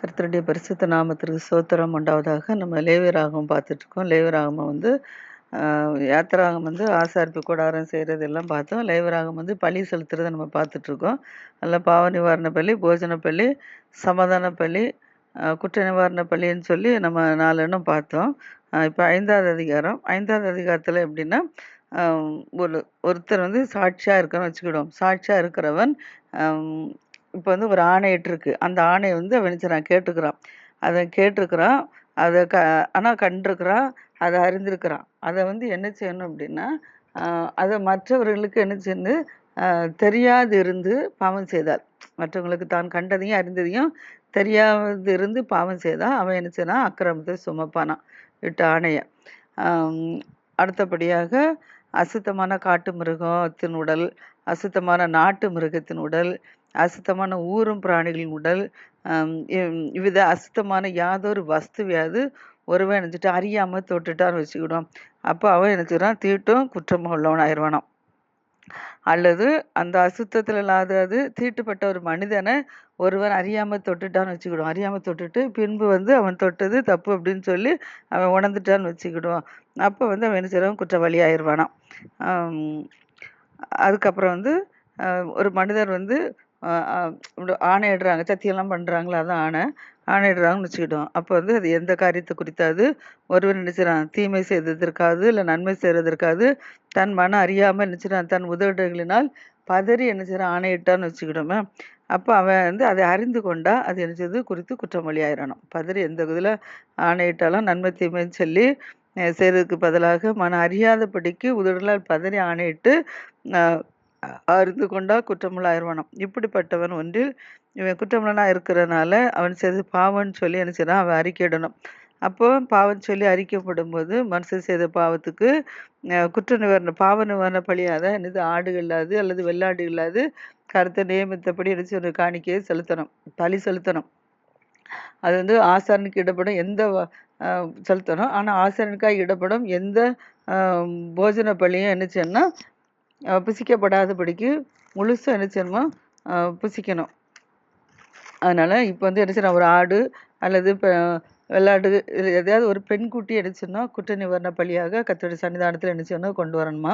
கர்த்தருடைய பரிசுத்த நாமத்திற்கு சோத்திரம் உண்டாவதாக நம்ம லேவியராகம் பார்த்துட்ருக்கோம். லேவியராகமம் வந்து யாத்திராகம் வந்து ஆசாரிப்பு கூடாரம் செய்கிறது எல்லாம் பார்த்தோம். லேவியராகம் வந்து பழி செலுத்துறதை நம்ம பார்த்துட்ருக்கோம். அதில் பாவ நிவாரண பள்ளி போஜன பள்ளி சமாதான பள்ளி குற்ற நிவாரண பள்ளின்னு சொல்லி நம்ம நாலு பார்த்தோம். இப்போ ஐந்தாவது அதிகாரம். ஐந்தாவது அதிகாரத்தில் எப்படின்னா ஒரு ஒருத்தர் வந்து சாட்சியாக இருக்கணும்னு வச்சுக்கிடுவோம். சாட்சியாக இருக்கிறவன் இப்போ வந்து ஒரு ஆணையிட்டிருக்கு அந்த ஆணையை வந்து அவன் நான் கேட்டுக்கிறான். அதை கேட்டிருக்கிறான் அதை க ஆனால் கண்டிருக்கிறான். அதை அறிந்திருக்கிறான். அதை வந்து என்ன செய்யணும் அப்படின்னா அதை மற்றவர்களுக்கு என்ன செய்யணும் தெரியாது இருந்து பாவம் செய்தால். மற்றவங்களுக்கு தான் கண்டதையும் அறிந்ததையும் தெரியாது இருந்து பாவம் செய்தால் அவன் என்ன செய்யணும் அக்கிரமத்தை சுமப்பானான். விட்டு ஆணையை. அடுத்தபடியாக அசுத்தமான காட்டு மிருகத்தின் உடல் அசுத்தமான நாட்டு மிருகத்தின் உடல் அசுத்தமான ஊரும் பிராணிகளின் உடல் இவ்- இவ்வித அசுத்தமான யாதொரு வஸ்துவையாவது ஒருவன் நினைச்சிட்டு அறியாமல் தொட்டுட்டான்னு வச்சுக்கிடுவான். அப்போ அவன் என்ன தீட்டும் குற்றமும் உள்ளவன் ஆயிடுவானாம். அல்லது அந்த அசுத்தத்தில் இல்லாதது தீட்டுப்பட்ட ஒரு மனிதனை ஒருவன் அறியாமல் தொட்டுட்டான்னு வச்சுக்கிடுவான். அறியாமல் தொட்டுட்டு பின்பு வந்து அவன் தொட்டது தப்பு அப்படின்னு சொல்லி அவன் உணர்ந்துட்டான்னு வச்சுக்கிடுவான். அப்போ வந்து அவன் என்ன செய்வான்? குற்றவாளி ஆயிடுவானாம். அதுக்கப்புறம் வந்து ஒரு மனிதர் வந்து ஆணையிடுறாங்க சத்தியெல்லாம் பண்ணுறாங்களா அதான் ஆணை. ஆணையிடுறாங்கன்னு வச்சுக்கிட்டோம். அப்போ வந்து அது எந்த காரியத்தை குறித்தாது? ஒருவர் நினைச்சிடான் தீமை செய்ததற்காது இல்லை நன்மை செய்கிறதற்காது தன் மனம் அறியாமல் நினைச்சிடான் தன் உதவிகளினால் பதறி என்ன செய்கிறான் ஆணையிட்டான்னு வச்சுக்கிட்டோமே அப்போ அவன் வந்து அதை அறிந்து கொண்டா அது என்ன செய்யுது குறித்து குற்றமொழி ஆயிடணும் பதறி எந்த இதில் ஆணையிட்டாலும் நன்மை தீமைன்னு சொல்லி செய்கிறதுக்கு பதிலாக மனம் அறியாதபடிக்கு உதடுகளால் பதறி ஆணையிட்டு அறிந்து கொண்டா குற்றமுள்ளாயிருவானாம் இப்படிப்பட்டவன் ஒன்றில் இவன் குற்றமுள்ளனா இருக்கிறனால அவன் செய்து பாவம்னு சொல்லி என்ன செய்யறான்? அவன் அறிக்கையிடணும். அப்போ பாவம் சொல்லி அறிக்கப்படும் போது மனுஷன் செய்த பாவத்துக்கு குற்ற நிவாரண பாவ நிவாரண பலியாத என்னது ஆடுகள் இல்லாது அல்லது வெள்ளாடு இல்லாது கருத்தை நியமித்தபடி என்ன செய்யணும்? காணிக்கையை செலுத்தணும். பலி செலுத்தணும். அது வந்து ஆசாரனுக்கு இடப்படும் எந்த செலுத்தணும். ஆனால் ஆசாரனுக்காக இடப்படும் எந்த போஜன பலியும் என்னச்சுன்னா புசிக்கப்படாதபடிக்கு முழுசாக என்ன செய்யணுமா புசிக்கணும். அதனால் இப்போ வந்து என்ன செய்யணும் ஒரு ஆடு அல்லது இப்போ வெள்ளாடு இது எதையாவது ஒரு பெண் குட்டி அடிச்சுன்னா குற்ற நிவாரண பலியாக கத்தோட சன்னிதானத்தில் என்ன செய்யணும் கொண்டு வரணுமா?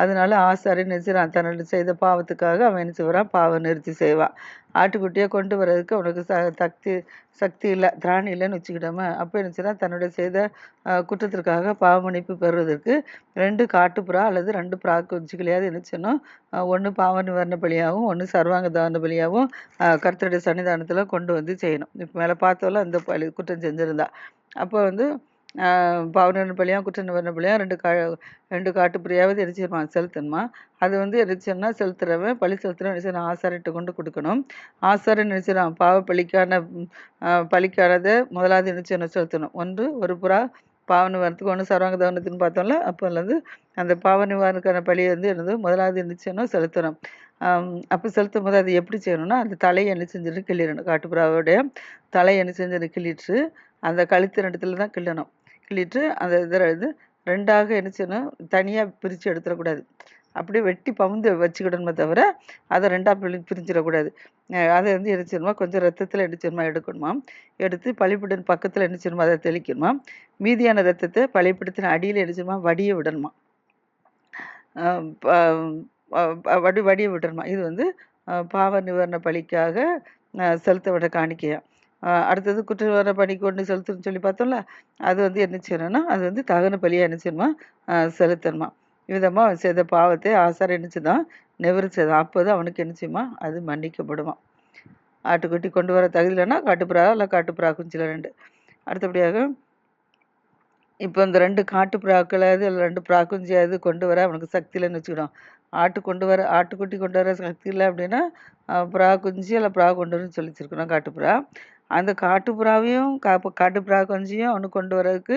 அதனால ஆசாரி என்ன செய்றான் தன்னோட செய்த பாவத்துக்காக அவன் என்ன செய்வான் பாவ நிறுத்தி செய்வான். ஆட்டுக்குட்டியை கொண்டு வர்றதுக்கு அவனுக்கு ச சக்தி சக்தி இல்லை திராணி இல்லைன்னு வச்சுக்கிட்டோமே அப்போ இருந்துச்சுன்னா தன்னோட செய்த குற்றத்திற்காக பாவமன்னிப்பு பெறுவதற்கு ரெண்டு காட்டுப்புறா அல்லது ரெண்டு புறா வச்சுக்கலையாவது இருந்துச்சுன்னா ஒன்று பாவ நிவாரண பலியாகவும் ஒன்று சர்வாங்க தான பலியாகவும் ஆஹ், கர்த்தருடைய சன்னிதானத்தில் கொண்டு வந்து செய்யணும். இப்போ மேலே பார்த்தோம்ல அந்த பலி குற்றம் செஞ்சுருந்தா. அப்போ வந்து ஆஹ், பலியாக குற்ற நிவாரண பலியாக ரெண்டு கா ரெண்டு காட்டுப்புறையாவது எரிச்சிருமா செலுத்தணுமா? அது வந்து எரிச்சோன்னா செலுத்துறவன் பழி செலுத்துறவன் என்ன செய்யணும் கொண்டு கொடுக்கணும். ஆசாரன் நினைச்சிடான் பாவ பலிக்கான பலிக்கானதை முதலாவது நினைச்சு செலுத்தணும்? ஒன்று ஒரு புறா பாவ நிவாரணத்துக்கு ஒன்று சர்வாங்க தவனத்துன்னு பார்த்தோம்ல அப்போலேருந்து வந்து அந்த பாவ நிவாரணக்கான பலியை வந்து என்னது? முதலாவது என்ன செலுத்தணும். அப்போ செலுத்தும் போது அது எப்படி செய்யணும்னா அந்த தலையை என்ன செஞ்சுட்டு கிள்ளிடணும். காட்டுப்புறாவோடைய தலையை என்ன செஞ்சுட்டு கிள்ளிட்டு அந்த கழுத்து இடத்துல தான் கிள்ளணும். கிள்ளிட்டு அந்த இதில் இது ரெண்டாக என்ன செய்யணும் தனியாக பிரித்து எடுத்துடக்கூடாது. அப்படியே வெட்டி பவுந்து வச்சுக்கிடணுமே தவிர அதை ரெண்டாக பிரி பிரிஞ்சிடக்கூடாது. அதை வந்து என்ன செய்யணுமா கொஞ்சம் ரத்தத்தில் என்ன செய்யணுமா எடுக்கணுமா? எடுத்து பழிப்பிடன் பக்கத்தில் என்ன செய்யணுமா அதை தெளிக்கணுமா? மீதியான ரத்தத்தை பழிப்பிடத்தின் அடியில் என்ன செய்யணுமா வடிய விடணுமா? வடி வடிய விடணுமா? இது வந்து பாவ நிவாரண பலிக்காக அஹ் செலுத்த விட காணிக்கையா? அடுத்தது குற்ற பணி கொண்டு செலுத்தணும்னு சொல்லி பார்த்தோம்ல அது வந்து என்ன செய்யணும்னா அது வந்து தகன பலியாக என்ன செய்யணுமா? செலுத்தணுமா? விதமாக அவன் செய்த பாவத்தை ஆசாரம் என்ன நிவரிச்சதான் நிவர்த்தி செய்தான் அப்போது அவனுக்கு என்ன செய்யுமா? அது மன்னிக்கப்படுமா? ஆட்டுக்குட்டி கொண்டு வர தகுதியில்லைன்னா காட்டுப்புறா இல்லை காட்டுப்புறா குஞ்சில் ரெண்டு. அடுத்தபடியாக இப்போ இந்த ரெண்டு காட்டு புறாக்களாவது இல்லை ரெண்டு புறா கொண்டு வர அவனுக்கு சக்தி இல்லைன்னு வச்சுக்கிடும் ஆட்டு கொண்டு வர ஆட்டுக்குட்டி கொண்டு வர சக்தி இல்லை அப்படின்னா அஹ், புறா குஞ்சு இல்லை புறா கொண்டு வரணும்னு சொல்லி வச்சிருக்கணும் காட்டுப்புறா. அந்த காட்டுப்புறாவையும் கா காட்டுப்புறா கொஞ்சியும் ஒன்று கொண்டு வரதுக்கு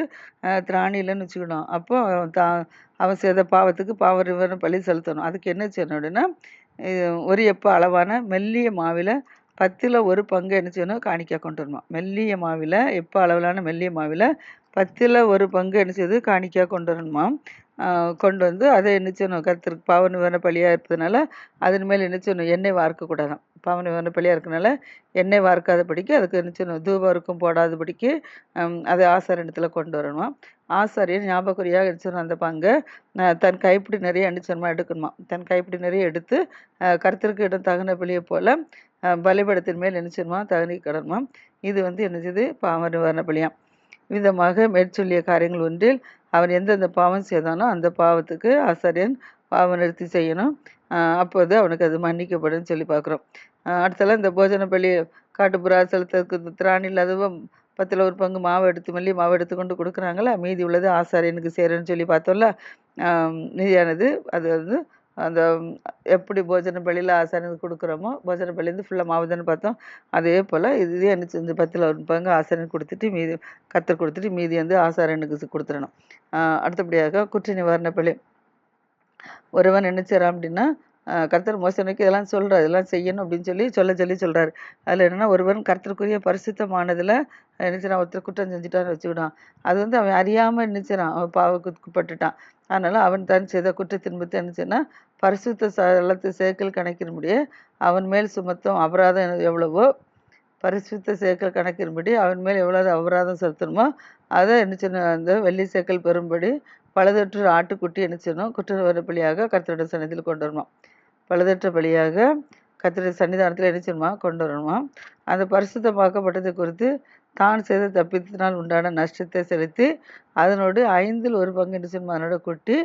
திராணியிலன்னு வச்சுக்கணும். அப்போ அவன் தான் அவன் செய்த பாவத்துக்கு பாவ இவரும் பலி செலுத்தணும். அதுக்கு என்ன செய்யணும் அப்படின்னா ஒரு எப்போ அளவான மெல்லிய மாவில் பத்தில் ஒரு பங்கு என்ன செய்யணும்? காணிக்கை கொண்டு வரணும். மெல்லிய மாவில் எப்போ அளவிலான மெல்லிய மாவில் பத்தில் ஒரு பங்கு என்ன செய்யுது காணிக்கையாக கொண்டு வரணுமா கொண்டு வந்து அதை என்ன செய்யணும்? கர்த்தருக்கு பாவ நிவாரண பலியாக இருப்பதுனால அதன் மேல் என்ன செய்யணும்? எண்ணெய் வார்க்கக்கூடாதாம் பாவ நிவாரண பலியாக இருக்கனால எண்ணெய் வார்க்காதபடிக்கு அதுக்கு என்ன செய்யணும்? தூபம் இருக்கும் போடாதபடிக்கு ஹம், அதை ஆசாரியத்தில் கொண்டு வரணுமா? ஆசாரியர் ஞாபகக்குறியாக எடுத்துடணும் அந்த பங்கை தன் கைப்பிடி நிறைய அடிச்சனமா எடுக்கணுமா? தன் கைப்பிடி நிறைய எடுத்து கருத்திற்கு இடம் தகுந்த பலியை போல பலிபடத்தின் மேல் நினைச்சிருமா தகுதி கடணுமா? இது வந்து என்னது பாவ நிவாரண பலியாம் விதமாக மேற்சொல்லிய காரியங்கள் ஒன்றில் அவன் எந்தெந்த பாவம் செய்தானோ அந்த பாவத்துக்கு ஆசாரியன் பாவம் நிறுத்தி செய்யணும். அப்போது அவனுக்கு அது மன்னிக்கப்படும் சொல்லி பார்க்குறோம். அடுத்தலாம் இந்த போஜன பள்ளி காட்டுப்புற செலுத்ததுக்கு திராணி இல்லாதவன் பத்தில் ஒரு பங்கு மாவு எடுத்து மல்லி மாவு எடுத்து கொண்டு கொடுக்குறாங்களா? மீதி உள்ளது ஆசாரியனுக்கு சேருன்னு சொல்லி பார்த்தோம்ல. மீதியானது அது வந்து அந்த எப்படி போஜன பள்ளியில் ஆசாரியனுக்கு கொடுக்குறோமோ போஜன பலியிலேருந்து ஃபுல்லாக மாவு பார்த்தோம். அதே போல் இதே என்ன செஞ்சு பத்தில் ஒரு பங்கு ஆசாரியனுக்கு கொடுத்துட்டு மீதி கத்தர் கொடுத்துட்டு மீதி வந்து ஆசாரியனுக்கு கொடுத்துடணும். ஆஹ் அடுத்தபடியாக குற்ற நிவாரண பள்ளி ஒருவன் என்ன அப்படின்னா கர்த்தர் மோசனுக்கு இதெல்லாம் சொல்கிறார் இதெல்லாம் செய்யணும் அப்படின்னு சொல்லி சொல்ல சொல்லி சொல்றாரு. அதுல என்னன்னா ஒருவன் கர்த்தருக்குரிய பரிசுத்தமானதில் நினைச்சிடான் ஒருத்தர் குற்றம் செஞ்சுட்டான்னு வச்சுக்கிட்டான். அது வந்து அவன் அறியாம நினைச்சிடான் அவன் பாவக்குட்பட்டுட்டான் அதனால் அவன் தான் செய்த குற்றத்தின் பற்றி என்ன பரிசுத்த ஸ்தலத்து சேர்க்கல் கணக்கின்படியே அவன் மேல் சுமத்தும் அபராதம் எவ்வளவோ பரிசுத்த சேர்க்கல் கணக்கின்படி அவன் மேல் எவ்வளவு அபராதம் செலுத்தணுமோ அதை என்ன செய்யணும் அந்த வெள்ளி சேர்க்கல் பெறும்படி பழுதற்ற ஆட்டுக்குட்டி என்ன செய்யணும் குற்ற பலியாக கர்த்தருடைய சன்னதியில் கொண்டு வரணும். பழுதற்ற பலியாக கர்த்தருடைய சன்னிதானத்தில் என்ன செய்யணுமா கொண்டு வரணுமா? அந்த பரிசுத்தமாக்கப்பட்டதை குறித்து தான் செய்த தப்பித்தினால் உண்டான நஷ்டத்தை செலுத்தி அதனோடு ஐந்தில் ஒரு பங்கு என்ன செய்யணுமா அதனோட குட்டி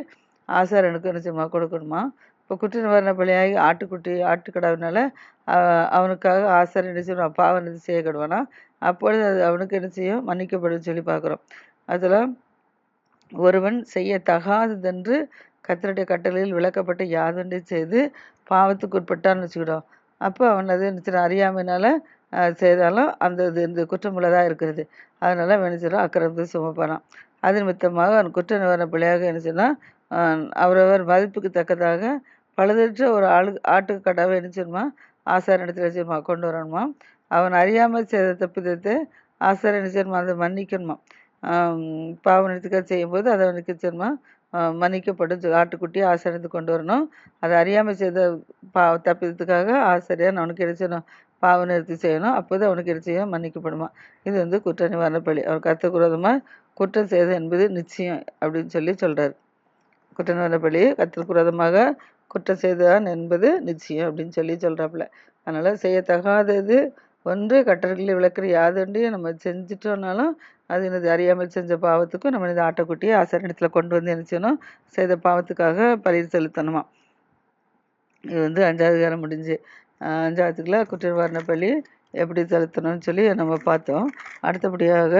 ஆசாரனுக்கு என்ன செய்யணுமா கொடுக்கணுமா? இப்போ குற்ற நிவாரண பலியாகி ஆட்டுக்குட்டி ஆட்டுக்கடாவினால அவனுக்காக ஆசாரன் என்ன செய்யணும் பாவம் என்ன செய்ய அப்பொழுது அது அவனுக்கு என்ன செய்யும்? மன்னிக்கப்படும் சொல்லி பார்க்குறோம். அதில் ஒருவன் செய்ய தகாததென்று கத்தருடைய கட்டளையில் விளக்கப்பட்ட யாதொன்றை செய்து பாவத்துக்கு உட்பட்டான்னு வச்சுக்கிட்டோம். அப்போ அவன் அது என்ன செய்றான்? அறியாமையினால செய்தாலும் அந்த இது இந்த குற்றமுள்ளதாக இருக்கிறது. அதனால் அவன் என்ன செய்றான் அக்கிரமத்தை சுமப்பானான் அது நிமித்தமாக அவன் குற்ற நிவாரண பிள்ளையாக என்ன செய்யணும் அவரவர் மதிப்புக்கு தக்கதாக பழுதற்ற ஒரு ஆளு ஆட்டுக்கு கடாவை நினைச்சிருமா ஆசார இடத்துல வச்சுருமா கொண்டு வரணுமா அவன் அறியாமல் செய்த தப்பிதத்தை ஆசார என்ன செய்யணுமா அதை மன்னிக்கணுமா பாவனத்துக்காக செய்யும்போது அதை அவனுக்கு செய்யணுமா மன்னிக்கப்படும் ஆட்டுக்குட்டியை ஆட்டுக்குட்டி ஆசாரத்துக்கு கொண்டு வரணும். அதை அறியாமல் செய்த பா தப்பிதத்துக்காக ஆசிரியர் அவனுக்கு என்ன பாவ நிறுத்தி செய்யணும். அப்போது அவனுக்கு என்ன மன்னிக்கப்படுமா. இது வந்து குற்ற நிவாரண பலி அவர் கருத்துக்கு குற்றம் செய்தது என்பது நிச்சயம் அப்படின்னு சொல்லி சொல்கிறார் குற்ற நிவாரண பலி கத்திற்கு குற்றம் செய்தான் என்பது நிச்சயம் அப்படின்னு சொல்லி சொல்கிறாப்புல அதனால் செய்யத்தகாதது ஒன்று கட்டர்களை விளக்குற யாதொன்றையும் நம்ம செஞ்சிட்டோம்னாலும் அது என்னது அறியாமல் செஞ்ச பாவத்துக்கும் நம்ம இந்த ஆட்டுக்குட்டியை ஆசாரத்தில் கொண்டு வந்து என்ன செய்த பாவத்துக்காக பலி செலுத்தணுமா? இது வந்து அஞ்சாவது காரம் முடிஞ்சு அஞ்சாவதுக்குள்ள குற்றவாரண பலி எப்படி செலுத்தணும்னு சொல்லி நம்ம பார்த்தோம். அடுத்தபடியாக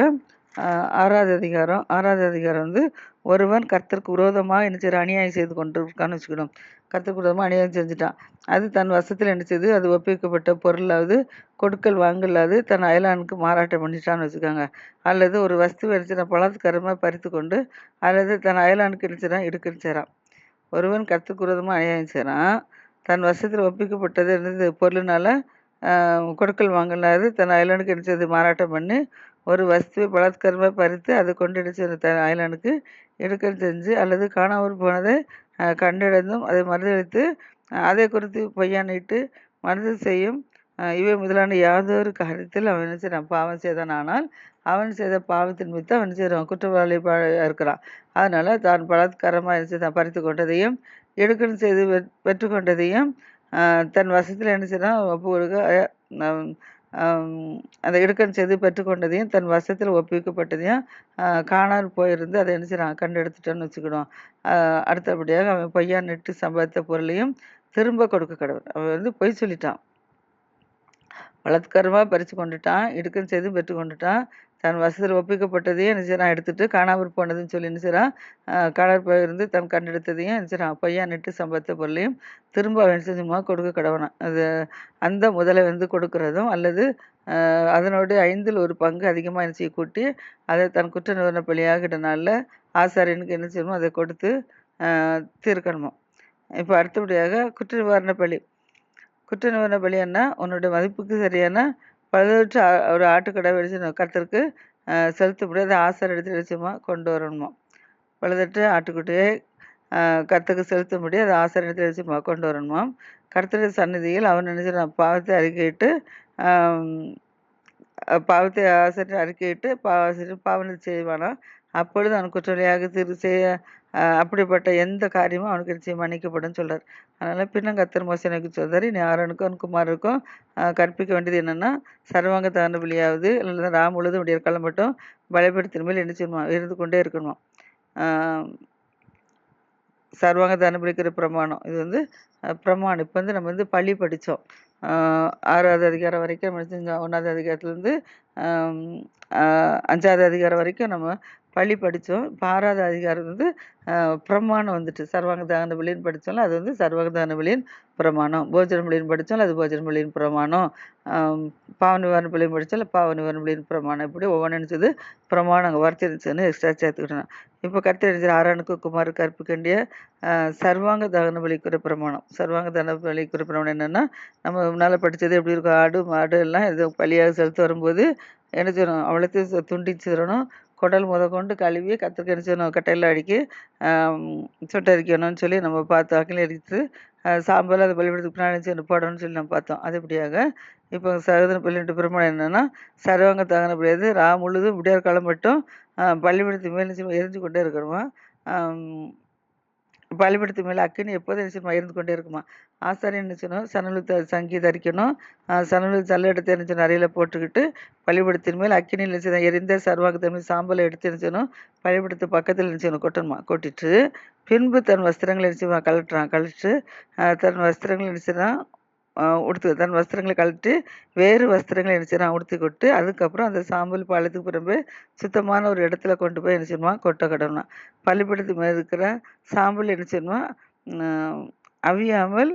ஆறாவது அதிகாரம். ஆறாவது அதிகாரம் வந்து ஒருவன் கர்த்தருக்கு விரோதமாக என்ன அநியாயம் செய்து கொண்டு இருக்கான்னு வச்சுக்கணும். கர்த்தருக்கு விரோதமாக அநியாயம் செஞ்சுட்டான். அது தன் வசத்தில் என்ன செய்து? அது ஒப்புவிக்கப்பட்ட பொருளாவது கொடுக்கல் வாங்கலாது தன் அயலானுக்கு மாறாட்டம் பண்ணிட்டான்னு வச்சுக்கோங்க. அல்லது ஒரு வஸ்து அடிச்சிட பலாத்காரமாக பறித்து கொண்டு அல்லது தன் அயலானுக்கு அடிச்சிடான் இடுக்கன்னு செய்கிறான் ஒருவன் கர்த்தருக்கு விரோதமாக அநியாயம் செய்கிறான் தன் வசத்தில் ஒப்பிக்கப்பட்டது இருந்தது பொருளினால கொடுக்கல் வாங்கலாது தன் அயலானுக்கு அடிச்சது மாறாட்டம் பண்ணி ஒரு வஸ்துவை பலாத்காரமாக பறித்து அதை கொண்டு எடுத்து த அயலானுக்கு இடுக்கல் செஞ்சு அல்லது காணாமல் போனதை ஆஹ் கண்டடைந்தும் அதை மறுதளித்து அதை குறித்து பொய்யானிட்டு மனது செய்யும் இவை முதலான யாதொரு காரியத்தில் அவன் என்ன செய்றான்? பாவம் செய்தான். ஆனால் அவன் செய்த பாவத்தின் மித்த அவன் செய்கிறான் குற்றவாளி இருக்கிறான். அதனால் தான் பலாத்காரமாக என்ன செய்தான்? பறித்து கொண்டதையும் எடுக்கணும் செய்து பெற்- பெற்றுக்கொண்டதையும் தன் வசத்தில் என்ன செய்யறான் ஒப்பு கொடுக்க அந்த இடுக்கன் செய்து பெற்றுக்கொண்டதையும் தன் வசத்தில் ஒப்புவிக்கப்பட்டதையும் காணாமல் போயிருந்து அதை என்ன செய்கிறான் கண்டெடுத்துட்டான்னு வச்சுக்கிடுவான். அடுத்தபடியாக அவன் பொய்யா நெட்டு சம்பாதித்த பொருளையும் திரும்ப கொடுக்க கடவுள். அவன் வந்து பொய் சொல்லிட்டான். பலாத்காரமாக பறித்து கொண்டுட்டான் இடுக்கன் செய்து பெற்று கொண்டுட்டான். தன் வசதியில் ஒப்பிக்கப்பட்டதையும் என்ன செய்றான் எடுத்துட்டு காணாமற் போனதுன்னு சொல்லி என்ன செய்றான்? தன் கண்டெடுத்ததையும் என்ன பையன் பொய்யா நெட்டு சம்பாதித்த பொருளையும் திரும்ப அவன் செஞ்சுமா கொடுக்க கடவனான் அது அந்த முதலை வந்து கொடுக்கறதும் அல்லது அதனோடு ஐந்தில் ஒரு பங்கு அதிகமாக என்ன செய்ய கூட்டி அதை தன் குற்ற நிவாரண பலியாகிற ஆசாரியனுக்கு என்ன செய்யணுமோ அதை கொடுத்து தீர்க்கணுமோ. இப்போ அடுத்தபடியாக குற்ற நிவாரண பலி. குற்ற நிவாரண பலி என்ன உன்னுடைய மதிப்புக்கு சரியான பதினெட்டு ஒரு ஆட்டுக்கடை வச்சு கருத்திற்கு செலுத்தும்படி அதை ஆசார் எடுத்து வெளிச்சமாக கொண்டு வரணுமா. பழுதற்ற ஆட்டுக்குட்டியை கர்த்தருக்கு செலுத்தும்படி அதை ஆசார் எடுத்து வெளிச்சமாக கொண்டு வரணுமாம் கர்த்தருடைய சந்நிதியில் அவன் நினைச்சு நான் பாவத்தை அறிக்கையிட்டு பாவத்தை ஆசிரியர் அறிக்கையிட்டு பாவ பாவனை செய்வானா அப்பொழுது அவன் குற்றவாளியாக திரு செய்ய அப்படிப்பட்ட எந்த காரியமும் அவனுக்கு நிச்சயம் மன்னிக்கப்படும் சொல்றார். அதனால பின்ன கத்தர் மோசனுக்கு சொல்றாரு நீ ஆரோனுக்கும் குமாருக்கும் கற்பிக்க வேண்டியது என்னன்னா சர்வாங்க தகன பலியாவது இல்லை ராம் உழுது உடைய காலம் மட்டும் பலப்படுத்தின மேல் என்ன செய்யணுமா? இருந்து கொண்டே இருக்கணுமா? ஆஹ் சர்வாங்க தானம் பிடிக்கிற பிரமாணம். இது வந்து பிரமாணம். இப்போ வந்து நம்ம வந்து பள்ளி படித்தோம் ஆறாவது அதிகாரம் வரைக்கும் நம்ம செஞ்சோம்? ஒன்றாவது அதிகாரத்துலேருந்து அஞ்சாவது அதிகாரம் வரைக்கும் நம்ம பள்ளி படித்தோம். இப்போ ஆறாவது அதிகாரம் வந்து பிரமாணம் வந்துட்டு. சர்வாங்க தான பலின்னு படித்தோம்ல அது வந்து சர்வாங்க தான பலியின் பிரமாணம். போஜன பலின்னு படித்தோம்ல அது போஜன பலியின் பிரமாணம். ஆம், பாவ நிவாரண பலின்னு படித்தோம்ல பாவ பலியின் பிரமாணம். இப்படி ஒவ்வொன்று நினச்சது பிரமாணம் அங்கே இருந்துச்சுன்னு எக்ஸ்ட்ரா சேர்த்துக்கிட்டோம் இப்போ கருத்து எழுதி ஆறானுக்கு குமார் கற்பிக்கண்டிய சர்வாங்க தகன பலிக்குற பிரமாணம். சர்வாங்க தகன பலிக்குற பிரமாணம் என்னென்னா நம்ம முன்னால் படித்தது எப்படி இருக்கும்? ஆடு மாடு எல்லாம் இது பலியாக செலுத்து வரும்போது என்ன செய்யணும்? அவ்வளோத்தையும் துண்டிச்சிடணும். குடல் முத கொண்டு கழுவி கத்திரிக்காய் என்ன கட்டையில் அடிக்கி சுட்டரிக்கணும்னு சொல்லி நம்ம பார்த்தோம் அக்கில் எடுத்து சாம்பல் அதை பலிபடுத்துக்கு பின்னாடி போடணும்னு சொல்லி நம்ம பார்த்தோம். அது இப்படியாக இப்போ சகோதர பள்ளிட்டு பெருமாள் என்னென்னா சர்வாங்க தகன முடியாது ரா முழுதும் விடியார் காலம் மட்டும் பள்ளிபடுத்து மேலே எரிஞ்சு கொண்டே இருக்கணுமா? பலிபடுத்து மேலே அக்குன்னு எப்போதும் நிச்சயமா இருந்து கொண்டே இருக்குமா? ஆசாரியன் நினைச்சணும் சணலு த சங்கி தரிக்கணும் சணலு சல்ல எடுத்து நினைச்சணும் அறையில் போட்டுக்கிட்டு பலிபடுத்தின் மேல் அக்கினியில் செய்யணும்? எரிந்த சர்வாக்கு மேல் சாம்பலை எடுத்து நினைச்சணும் பலிபடுத்து பக்கத்தில் நினைச்சணும் கொட்டணுமா? கொட்டிட்டு பின்பு தன் வஸ்திரங்களை நினைச்சுமா கழட்டுறான். கழிச்சு தன் வஸ்திரங்களை நினைச்சுனா உடுத்து தன் வஸ்திரங்களை கழட்டி வேறு வஸ்திரங்களை நினைச்சுறான் உடுத்தி கொட்டு அதுக்கப்புறம் அந்த சாம்பல் பாலத்துக்கு பிறகு சுத்தமான ஒரு இடத்துல கொண்டு போய் என்ன செய்யணுமா? கொட்ட கடணும். பள்ளிப்படத்து மேல் இருக்கிற சாம்பல் என்ன செய்யணுமா? அவியாமல்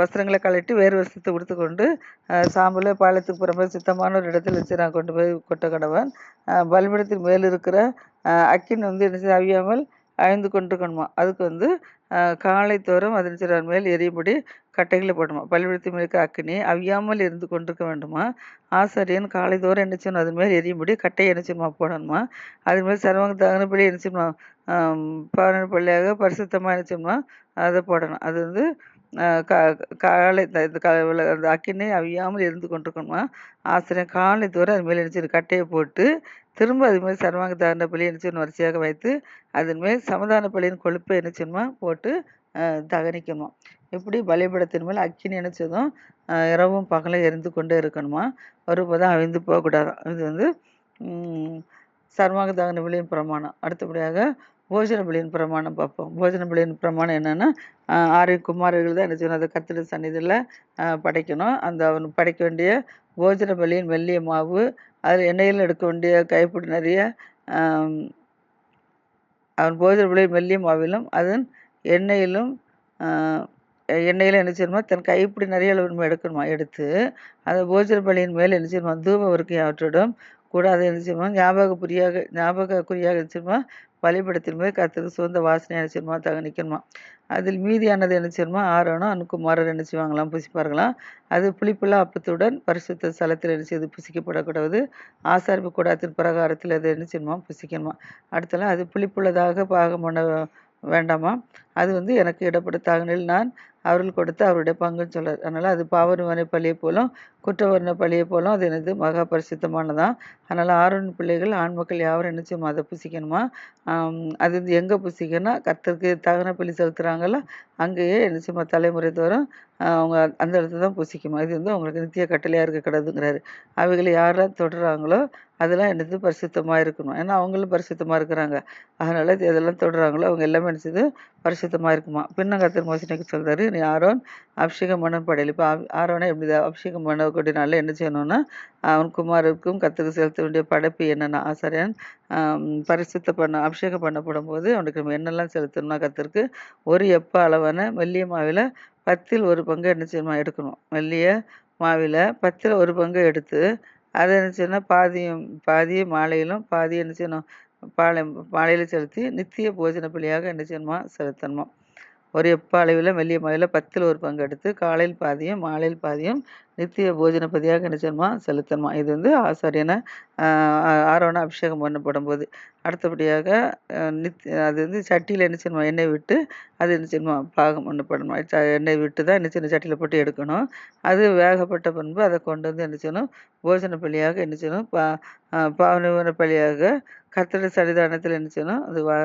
வஸ்திரங்களை கழட்டி வேறு வஸ்திரத்தை உடுத்து கொண்டு சாம்பலை பாலத்துக்கு புறம்பே சுத்தமான ஒரு இடத்துல வச்சு நான் கொண்டு போய் கொட்ட கடவன். பலிபடத்தின் மேல் இருக்கிற அக்கின் வந்து என்ன செய்ய அவியாமல் ஐந்து கொண்டிருக்கணுமா? அதுக்கு வந்து காலை தோறும் அதன் சிறார் மேல் எரியும்படி கட்டைகளை போடணுமா? பலிபீடத்தின் மேல் இருக்கிற அக்கினி அவியாமல் இருந்து கொண்டிருக்க வேண்டுமா? ஆசாரியன் காலை தோறும் என்ன செய்யணும்? அதன் மேல் எரியும்படி கட்டையை என்ன செய்யணுமா? போடணுமா? அதன் மேல் சர்வங்க தகனப்படி என்ன செய்யணும்? பதினொரு பள்ளியாக பரிசுத்தமாக என்ன செய்யணுமா? அதை போடணும். அது வந்து காலை இந்த அந்த அக்கினை அவியாமல் இருந்து கொண்டிருக்கணுமா? ஆசிரியர் காலை தூரம் அது மேலே நினச்சி கட்டையை போட்டு திரும்ப அது மாதிரி சர்வாங்க தான பலி என்ன வரிசையாக வைத்து அதன் மேல் சமதான பலியின் கொழுப்பை என்ன போட்டு தகனிக்கணும். இப்படி பலிபடத்தின் மேல் அக்கினி நினைச்சதும் இரவும் பகலும் எரிந்து கொண்டே இருக்கணுமா. ஒருபோதும் அவிழ்ந்து போகக்கூடாது. இது வந்து சர்வாங்க தகன பலியின் பிரமாணம். அடுத்தபடியாக போஜன பலியின் பிரமாணம் பார்ப்போம். போஜன பலியின் பிரமாணம் என்னென்னா ஆஹ் ஆறு குமாரர்கள் தான் என்ன செய்யணும் அதை கத்திர சன்னிதியில் படைக்கணும். அந்த அவன் படைக்க வேண்டிய போஜன பலியின் வெள்ளிய மாவு அதில் எண்ணெயில் எடுக்க வேண்டிய கைப்பிடி நிறைய அவன் போஜன விலை மெல்லிய மாவிலும் அதன் எண்ணெயிலும் எண்ணெயில் என்ன செய்யணுமா தன் கைப்பிடி நிறைய அளவு எடுக்கணுமா எடுத்து அந்த போஜன பலியின் மேல் என்ன செய்யணுமா தூப வரைக்கும் அவற்றிடம் கூட அதை என்ன செய்யணுமா ஞாபக புரியாக ஞாபக குறியாக என்ன செய்யணுமா பலிபடத்தின் போய் கத்துக்கு சுகந்த வாசனை என்ன தகனிக்கணுமா அதில் மீதியானது என்ன செய்யணுமா? ஆரோனும் அனுக்குமாரர் என்ன செய்வாங்களாம்? புசிப்பார்களாம். அது புளிப்புள்ள அப்பத்துடன் பரிசுத்த ஸ்தலத்தில் என்ன செய்து புசிக்கப்படக்கூடாது. ஆசாரிப்பு கூடாரத்தின் பிரகாரத்தில் அது என்ன செய்யணுமா? புசிக்கணுமா? அடுத்தலாம் அது புளிப்புள்ளதாக பாகம் பண்ண வேண்டாமா? அது வந்து எனக்கு இடப்பட்ட நான் அவர்கள் கொடுத்து அவருடைய பங்குன்னு சொல்றார் அதனால் அது பாவனிவனை பள்ளியை போலும் குற்றவர்ண பள்ளியை போலும் அது எனது மகா பரிசுத்தமானதான் அதனால் ஆரோன் பிள்ளைகள் ஆண் மக்கள் யாவரும் என்ன செய்யணுமா? அதை புசிக்கணுமா? அது வந்து எங்கே புசிக்கணும்னா கத்தருக்கு தகன பள்ளி செலுத்துகிறாங்களோ அங்கேயே என்ன செய்யுமா தலைமுறை தோறும் அவங்க அந்த இடத்துல தான் புசிக்குமா இது வந்து அவங்களுக்கு நித்திய கட்டளையாக இருக்க கூடாதுங்கிறாரு அவைகளை யாரெல்லாம் தொடுறாங்களோ அதெல்லாம் என்னது பரிசுத்தமாக இருக்கணும். ஏன்னா அவங்களும் பரிசுத்தமாக இருக்கிறாங்க. அதனால் இது எதெல்லாம் தொடுறாங்களோ அவங்க எல்லாமே நினச்சது பரிசுத்தமாக இருக்குமா? பின்ன கர்த்தர் மோசனைக்கு சொல்கிறாரு நீ ஆரோன் அபிஷேகம் பண்ண படையல். இப்போ ஆரோனை எப்படி தான் அபிஷேகம் நாளில் என்ன செய்யணும்னா அவன் குமாருக்கும் கத்துக்கு செலுத்த வேண்டிய படைப்பு என்னென்ன? ஆசாரியன் பரிசுத்த பண்ண அபிஷேகம் பண்ணப்படும் போது அவனுக்கு நம்ம என்னெல்லாம் செலுத்தணும்னா கத்திற்கு ஒரு எப்ப அளவான மெல்லிய மாவில் பத்தில் ஒரு பங்கு என்ன செய்யணுமா? எடுக்கணும். மெல்லிய மாவில் பத்தில் ஒரு பங்கு எடுத்து அதை என்ன செய்யணும் பாதியும் பாதியும் மாலையிலும் பாதி என்ன செய்யணும்? பாலை மாலையில் செலுத்தி நித்திய போஜன பலியாக என்ன செய்யணுமா செலுத்தணுமா. ஒரு எப்ப அளவில் மெல்லிய மாவில் பத்தில் ஒரு பங்கு எடுத்து காலையில் பாதியும் மாலையில் பாதியும் நித்திய போஜனபதியாக என்ன செய்யணுமா செலுத்தணுமா. இது வந்து ஆசாரியனை ஆரோன அபிஷேகம் பண்ணப்படும்போது. அடுத்தபடியாக நித் அது வந்து சட்டியில் என்ன செய்யணுமா எண்ணெய் விட்டு அது என்ன செய்யணுமா பாகம் பண்ணப்படணுமா. எண்ணெய் விட்டு தான் என்ன செய்யணும் சட்டியில் போட்டு எடுக்கணும். அது வேகப்பட்ட பின்பு அதை கொண்டு வந்து என்ன செய்யணும் போஜன பலியாக என்ன செய்யணும் பா பாவன பலியாக கர்த்தருடைய சன்னிதானத்தில் என்ன செய்யணும்? அது வா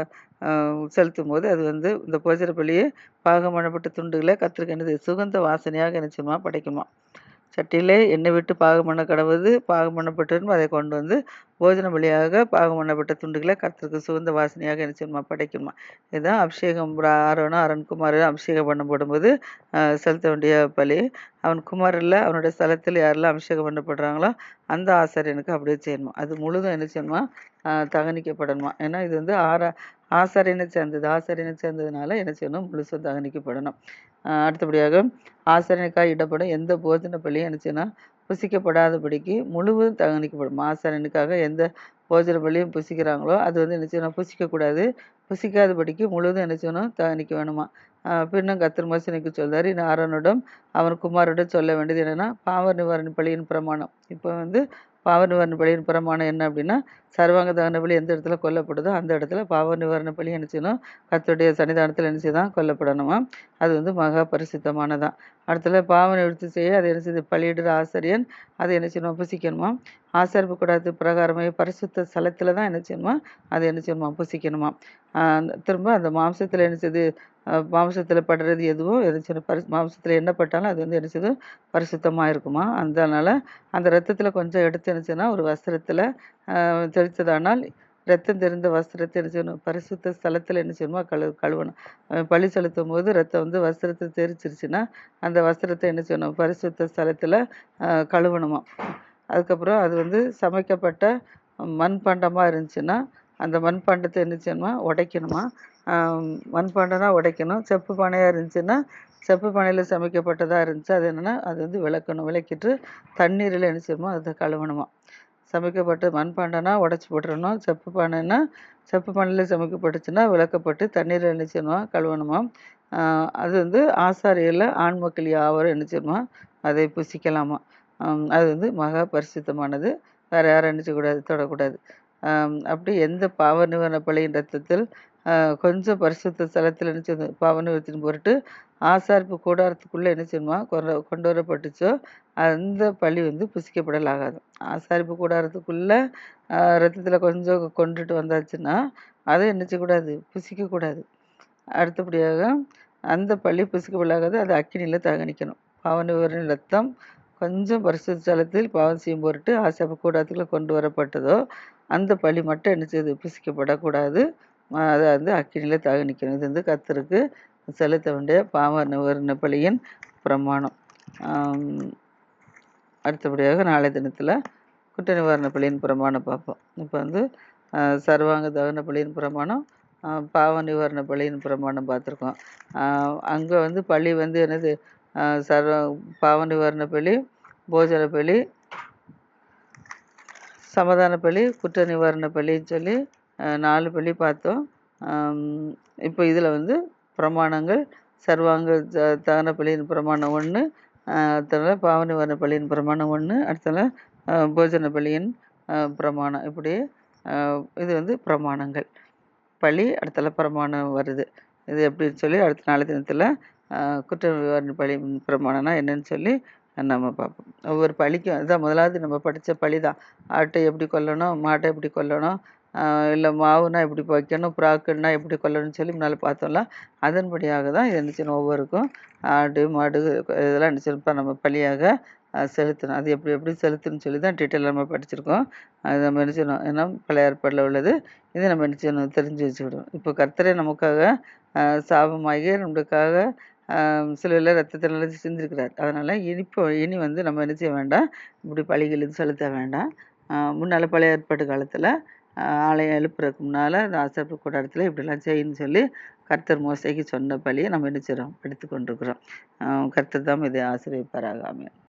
செலுத்தும் போது அது வந்து இந்த போஜன பலியை பாகம் பண்ணப்பட்ட துண்டுகளை கத்திரிக்கணுது சுகந்த வாசனையாக என்ன படைக்குமா? சட்டியிலே எண்ணெய் விட்டு பாகம் பண்ண கடவுது பாகம் பண்ணப்பட்டிருக்கும் அதை கொண்டு வந்து போஜன பலியாக பாகம் பண்ணப்பட்ட துண்டுகளை கர்த்தருக்கு சுகந்த வாசனையாக என்ன செய்யணுமா படைக்கணுமா இதுதான் அபிஷேகம். ஆரோனா அருண்குமார் அபிஷேகம் பண்ணப்படும்போது போடும்போது செலுத்த வேண்டிய பலி. அவன் குமாரில் அவனுடைய ஸ்தலத்தில் யாரெல்லாம் அபிஷேகம் பண்ணப்படுறாங்களோ அந்த ஆசாரியனுக்கு அப்படியே செய்யணுமா? அது முழுதும் என்ன செய்யணுமா? தகனிக்கப்படணுமா ஏன்னா இது வந்து ஆசார் ஆசாரியனை சேர்ந்தது. ஆசாரியனை சேர்ந்ததுனால என்ன செய்யணும்? முழுசும் தகனிக்கப்படணும் அடுத்தபடியாக ஆசாரனுக்காக இடப்படும் எந்த போஜன பள்ளியும் என்ன செய்யணும்? புசிக்கப்படாதபடிக்கு முழுவதும் தகனிக்கப்படும் ஆசாரனுக்காக எந்த போஜன பள்ளியும் புசிக்கிறாங்களோ அது வந்து என்ன செய்யணும்? புசிக்கக்கூடாது. புசிக்காதபடிக்கு முழுவதும் என்ன செய்யணும்? தகனிக்க வேணுமா? பின்னும் கத்திர மோசனுக்கு சொல்றாரு. இன்னும் ஆரோனிடம் அவன் குமாரிடம் சொல்ல வேண்டியது என்னன்னா பாவ நிவாரண பள்ளியின் பிரமாணம். இப்போ வந்து பாவ நிவாரண பலியின் பிரமாணம் என்ன அப்படின்னா சர்வாங்க தகன பலி எந்த இடத்துல கொல்லப்படுதோ அந்த இடத்துல பாவ நிவாரண பலி என்ன செய்யணும்? கத்துடைய சன்னிதானத்தில் என்ன செய்தான் கொல்லப்படணுமா அது வந்து மகா பரிசுத்தமானதான் அடுத்தது பாவ நிவர்த்தி செய்ய அதை என்ன செய்து? பலியிடுற ஆசிரியன் அதை என்ன செய்யணும்? புசிக்கணுமா ஆசரிப்பு கூடாது பிரகாரமே பரிசுத்த ஸ்தலத்தில் தான் என்ன செய்யணுமா? அதை என்ன செய்யணுமா? புசிக்கணுமா திரும்ப அந்த மாம்சத்தில் என்ன செய்யுது மாம்சத்தில் படுறது எதுவும் எரிச்சல் பரிசு பரி மாம்சத்தில் என்ன பட்டாலும் அது வந்து என்ன செய்யுது பரிசுத்தமாக இருக்குமா? அதனால் அந்த ரத்தத்தில் கொஞ்சம் எடுத்து என்ன ஒரு வஸ்திரத்தில் தெளித்ததானால் ரத்தம் தெரிந்த வஸ்திரத்தை என்ன செய்யணும் பரிசுத்த ஸ்தலத்தில் என்ன செய்யணுமா கழு கழுவணும். பழி செலுத்தும் போது ரத்தம் வந்து வஸ்திரத்தை தெரிச்சிருச்சுன்னா அந்த வஸ்திரத்தை என்ன செய்யணும் பரிசுத்த ஸ்தலத்தில் கழுவணுமா? அதுக்கப்புறம் அது வந்து சமைக்கப்பட்ட மண்பாண்டமாக இருந்துச்சுன்னா அந்த மண்பாண்டத்தை என்ன செய்யணுமா? உடைக்கணுமா? மண்பாண்டம்னா உடைக்கணும். செப்பு பானையாக இருந்துச்சுன்னா செப்பு பானையில் சமைக்கப்பட்டதாக இருந்துச்சு. அது என்னென்னா அது வந்து விளக்கணும். விளக்கிட்டு தண்ணீரில் என்ன செய்யணுமோ அதை கழுவணுமா. சமைக்கப்பட்ட மண்பாண்டம்னா உடச்சி போட்டுறணும். செப்பு பானைன்னா செப்பு பானையில் சமைக்கப்பட்டுச்சுன்னா விளக்கப்பட்டு தண்ணீரில் என்ன செய்யணுமா கழுவணுமா. அது வந்து ஆசாரியில் ஆண் மக்கள் யாவரும் என்ன செய்யணுமா அதை புசிக்கலாமா. அது வந்து மகா பரிசுத்தமானது. வேறு யாரும் என்ன செய்யக்கூடாது தொடக்கூடாது. அப்படி எந்த பாவ நிவாரண பலியின் ரத்தத்தில் கொஞ்சம் பரிசுத்த ஸ்தலத்தில் என்ன செய்யணும்? பாவ நிவர்த்தியின் பொருட்டு ஆசாரிப்பு கூடாரத்துக்குள்ளே என்ன செய்யணுமா? கொண்டு கொண்டு வரப்பட்டுச்சோ அந்த பழி வந்து புசிக்கப்படலாகாது ஆசாரிப்பு கூடாரத்துக்குள்ளே ரத்தத்தில் கொஞ்சம் கொண்டுட்டு வந்தாச்சுன்னா அதை என்ன செய்யக்கூடாது? புசிக்கக்கூடாது. அடுத்தபடியாக அந்த பள்ளி புசிக்கப்படலாகாது அது அக்கினியில் தகனிக்கணும் பவன ரத்தம் கொஞ்சம் பரிசுத்த ஸ்தலத்தில் பாவம் செய்யும் பொருட்டு ஆசாரிப்பு கூடாரத்துக்குள்ளே கொண்டு வரப்பட்டதோ அந்த பழி மட்டும் என்ன செய்யுது? புசிக்கப்படக்கூடாது. அதை வந்து அக்கினியில் தகனிக்கணும் இது வந்து கத்தருக்கு செலுத்த வேண்டிய பாவ நிவாரண பலியின் பிரமாணம். அடுத்தபடியாக நாளை தினத்தில் குற்ற நிவாரண பலியின் பிரமாணம் பார்ப்போம். இப்போ வந்து சர்வாங்க தகன பலியின் பிரமாணம் பாவ நிவாரண பலியின் பிரமாணம் பார்த்துருக்கோம். அங்கே வந்து பள்ளி வந்து என்னது சர்வ பாவ நிவாரண பலி போஜன பலி சமாதான பலி குற்ற நிவாரண பலின்னு சொல்லி நாலு பள்ளி பார்த்தோம். இப்போ இதில் வந்து பிரமாணங்கள் சர்வாங்க தகன பள்ளியின் பிரமாணம் ஒன்று அடுத்தது பாவனிவர்ண பள்ளியின் பிரமாணம் ஒன்று அடுத்தது போஜன பள்ளியின் பிரமாணம். இப்படி இது வந்து பிரமாணங்கள். பள்ளி அடுத்தல பிரமாணம் வருது. இது எப்படின்னு சொல்லி அடுத்த நாலு தினத்தில் குற்ற நிவாரண பலி பிரமாணம்னா என்னன்னு சொல்லி நம்ம பார்ப்போம். ஒவ்வொரு பழிக்கும் அதுதான் முதலாவது நம்ம படித்த பழி தான் ஆட்டை எப்படி கொல்லணும் மாட்டை எப்படி கொல்லணும் இல்லை மாவுனா எப்படி வைக்கணும் புறாக்குன்னா எப்படி கொல்லணும்னு சொல்லி முன்னால் பார்த்தோம்ல அதன்படியாக தான் இது ஒவ்வொருக்கும் ஆடு மாடு இதெல்லாம் என்ன நம்ம பலியாக செலுத்தணும். அது எப்படி எப்படி செலுத்தணும்னு சொல்லி தான் டீட்டெயில் நம்ம படிச்சிருக்கோம். அது நம்ம நினச்சிடணும் ஏன்னா பழைய ஏற்பாடில் உள்ளது. இதை நம்ம என்ன செய்யணும்? தெரிஞ்சு வச்சுக்கிடணும். இப்போ கர்த்தரை நமக்காக சாபமாகி நம்மளுக்காக சிலுவையில் ரத்தத்தை நினைச்சு சிந்திருக்கிறார். அதனால் இனிப்போ இனி வந்து நம்ம என்ன செய்ய வேண்டாம்? இப்படி பழிகளுக்கு செலுத்த வேண்டாம். முன்னால் பழைய ஏற்பாட்டு காலத்தில் ஆலயம் எழுப்புறதுக்கு முன்னால் அந்த ஆசப்பு கூடாரத்தில் இப்படிலாம் செய்யணும்னு சொல்லி கர்த்தர் மோசைக்கு சொன்ன பலியை நம்ம என்ன செய்கிறோம் எடுத்து கொண்டிருக்கிறோம் கர்த்தர் தான் இதை ஆசிரியப்பாராக ஆமென்.